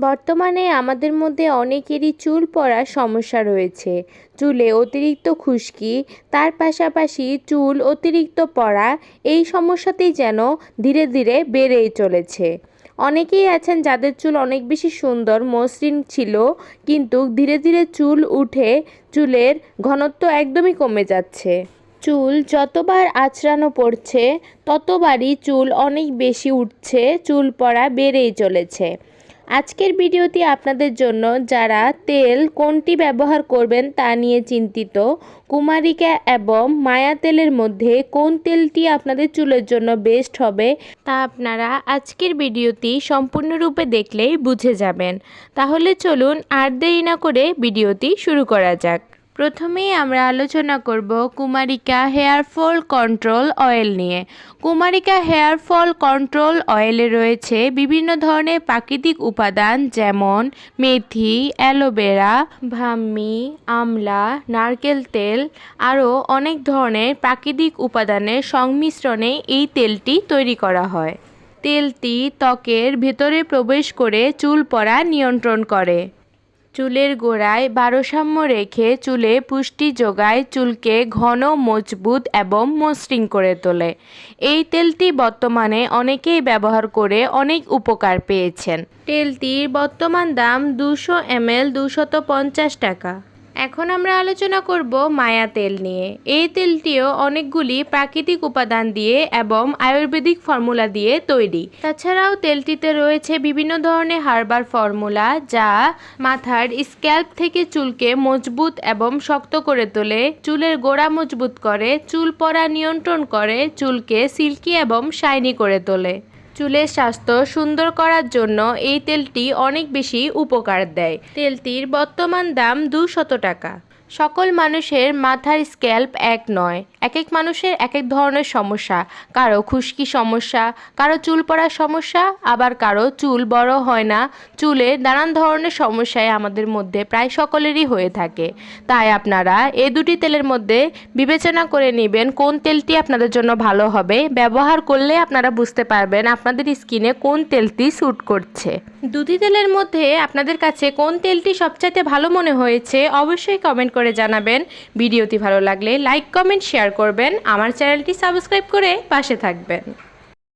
বর্তমানে আমাদের মধ্যে অনেকেরই চুল পড়ার সমস্যা রয়েছে। চুলে অতিরিক্ত খুশকি, তার পাশাপাশি চুল অতিরিক্ত পড়া, এই সমস্যাতেই যেন ধীরে ধীরে বেড়েই চলেছে। অনেকেই আছেন যাদের চুল অনেক বেশি সুন্দর, মসৃণ ছিল, কিন্তু ধীরে ধীরে চুল উঠে চুলের ঘনত্ব একদমই কমে যাচ্ছে। চুল যতবার আঁচড়ানো পড়ছে, ততবারই চুল অনেক বেশি উঠছে, চুল পড়া বেড়েই চলেছে। আজকের ভিডিওটি আপনাদের জন্য যারা তেল কোনটি ব্যবহার করবেন তা নিয়ে চিন্তিত, কুমারিকা এবং মায়া তেলের মধ্যে কোন তেলটি আপনাদের চুলের জন্য বেস্ট হবে তা আপনারা আজকের ভিডিওটি সম্পূর্ণরূপে দেখলেই বুঝে যাবেন। তাহলে চলুন আর দেরি না করে ভিডিওটি শুরু করা যাক। প্রথমেই আমরা আলোচনা করব Kumarika hair fall control oil নিয়ে। কুমারিকা হেয়ার ফল কন্ট্রোল অয়েলে রয়েছে বিভিন্ন ধরনের প্রাকৃতিক উপাদান যেমন মেথি, অ্যালোভেরা, ভাম্মি, আমলা, নারকেল তেল, আরও অনেক ধরনের প্রাকৃতিক উপাদানের সংমিশ্রণে এই তেলটি তৈরি করা হয়। তেলটি ত্বকের ভেতরে প্রবেশ করে চুল পড়া নিয়ন্ত্রণ করে। চুলের গোড়ায় ভারসাম্য রেখে চুলে পুষ্টি যোগায় চুলকে ঘন, মজবুত এবং মসৃণ করে তোলে। এই তেলটি বর্তমানে অনেকেই ব্যবহার করে অনেক উপকার পেয়েছেন। তেলটির বর্তমান দাম দুশো এমএল দুশত পঞ্চাশ টাকা। এখন আমরা আলোচনা করব মায়া তেল নিয়ে। এই তেলটিও অনেকগুলি প্রাকৃতিক উপাদান দিয়ে এবং আয়ুর্বেদিক ফর্মুলা দিয়ে তৈরি। তাছাড়াও তেলটিতে রয়েছে বিভিন্ন ধরনের হার্বাল ফর্মুলা যা মাথার স্ক্যাল্প থেকে চুলকে মজবুত এবং শক্ত করে তোলে, চুলের গোড়া মজবুত করে, চুল পড়া নিয়ন্ত্রণ করে, চুলকে সিল্কি এবং শাইনি করে তোলে। চুলের স্বাস্থ্য সুন্দর করার জন্য এই তেলটি অনেক বেশি উপকার দেয়। তেলটির বর্তমান দাম দুশত টাকা। সকল মানুষের মাথার স্ক্যাল্প এক নয়। এক এক মানুষের এক এক ধরনের সমস্যা। কারও খুশকি সমস্যা, কারও চুল পড়ার সমস্যা, আবার কারও চুল বড় হয় না। চুলে নানান ধরনের সমস্যায় আমাদের মধ্যে প্রায় সকলেরই হয়ে থাকে। তাই আপনারা এ দুটি তেলের মধ্যে বিবেচনা করে নেবেন কোন তেলটি আপনাদের জন্য ভালো হবে। ব্যবহার করলে আপনারা বুঝতে পারবেন আপনাদের স্কিনে কোন তেলটি স্যুট করছে। দুটি তেলের মধ্যে আপনাদের কাছে কোন তেলটি সবচাইতে ভালো মনে হয়েছে অবশ্যই কমেন্ট করে জানাবেন। ভিডিওটি ভালো লাগলে লাইক, কমেন্ট, শেয়ার করবেন। আমার চ্যানেলটি সাবস্ক্রাইব করে পাশে থাকবেন।